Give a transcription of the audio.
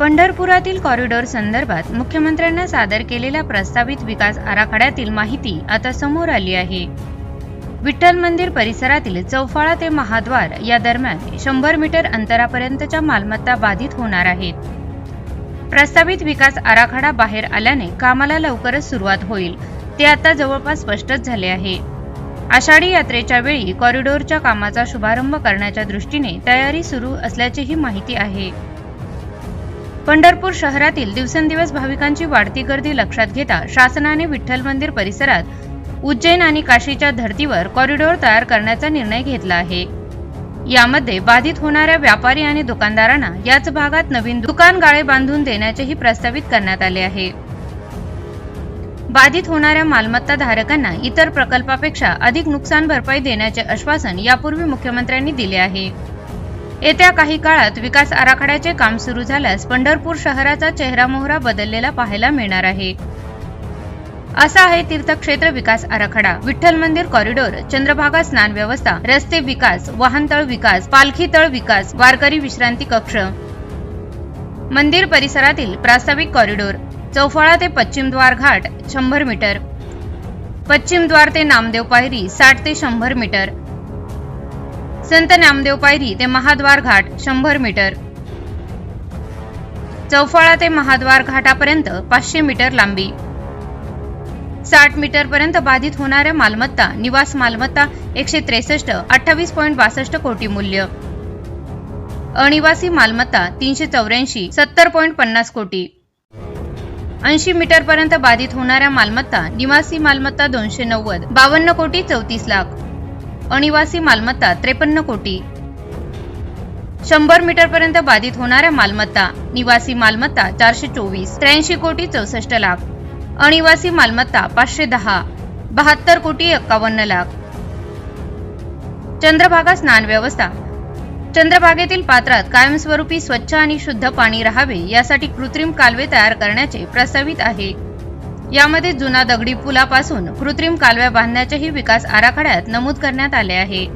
पंढरपुरातील corridor संदर्भात मुख्यमंत्र्यांना सादर केलेल्या प्रस्तावित विकास आराखड्यातील माहिती आता समोर आली आहे. विठ्ठल मंदिर परिसरातील चौफाळा ते महाद्वार या दरम्यान शंभर मीटर अंतरापर्यंतच्या मालमत्ता बाधित होणार आहेत. प्रस्तावित विकास आराखडा बाहेर आल्याने कामाला लवकरच सुरुवात होईल. ते आता जवळपास स्पष्टच झाले आहे. आषाढी यात्रेच्या वेळी कॉरिडॉरच्या कामाचा शुभारंभ करण्याच्या दृष्टीने तयारी सुरू असल्याचीही माहिती आहे. पंढरपूर शहरातील दिवसेंदिवस भाविकांची वाढती गर्दी लक्षात घेता शासनाने विठ्ठल मंदिर परिसरात उज्जैन आणि काशीच्या धर्तीवर कॉरिडॉर तयार करण्याचा निर्णय घेतला आहे. यामध्ये बाधित होणाऱ्या व्यापारी आणि दुकानदारांना याच भागात नवीन दुकान गाळे बांधून देण्याचेही प्रस्तावित करण्यात आले आहे. बाधित होणाऱ्या मालमत्ता धारकांना इतर प्रकल्पापेक्षा अधिक नुकसान भरपाई देण्याचे आश्वासन यापूर्वी मुख्यमंत्र्यांनी दिले आहे. येत्या काही काळात विकास आराखड्याचे काम सुरू झाल्यास पंढरपूर शहराचा चेहरामोहरा बदललेला पाहायला मिळणार आहे. असा आहे तीर्थक्षेत्र विकास आराखडा. विठ्ठल मंदिर कॉरिडॉर चंद्रभागा स्नान व्यवस्था रस्ते विकास वाहनतळ विकास पालखी तळ विकास वारकरी विश्रांती कक्ष. मंदिर परिसरातील प्रास्ताविक कॉरिडॉर चौफाळा ते पश्चिम द्वार घाट शंभर मीटर. पश्चिम द्वार ते नामदेव पायरी साठ ते शंभर मीटर. संत नामदेव पायरी ते महाद्वार घाट शंभर मीटर. चौफाळा ते महाद्वार घाटापर्यंत पाचशे मीटर लांबी. साठ मीटर पर्यंत बाधित होणाऱ्या मालमत्ता निवास मालमत्ता एकशे त्रेसष्ट अठ्ठावीस पॉईंट बासष्ट कोटी मूल्य. अनिवासी मालमत्ता तीनशे चौऱ्याऐंशी सत्तर पॉईंट पन्नास कोटी. ऐंशी मीटर पर्यंत बाधित होणाऱ्या मालमत्ता निवासी मालमत्ता दोनशे नव्वद बावन्न कोटी चौतीस लाख. अनिवासी मालमत्ता त्रेपन्न कोटी. शंभर मीटर पर्यंत बाधित होणाऱ्या मालमत्ता निवासी मालमत्ता चारशे चोवीस. त्र्याऐंशी कोटी चौसष्ट लाख. अनिवासी मालमत्ता पाचशे दहा. बहात्तर कोटी एक्कावन्न लाख. चंद्रभागा स्नान व्यवस्था. चंद्रभागेतील पात्रात कायमस्वरूपी स्वच्छ आणि शुद्ध पाणी राहावे यासाठी कृत्रिम कालवे तयार करण्याचे प्रस्तावित आहे. यामध्ये जुना दगडी पुलापासून कृत्रिम कालव्या बांधण्याचेही विकास आराखड्यात नमूद करण्यात आले आहे.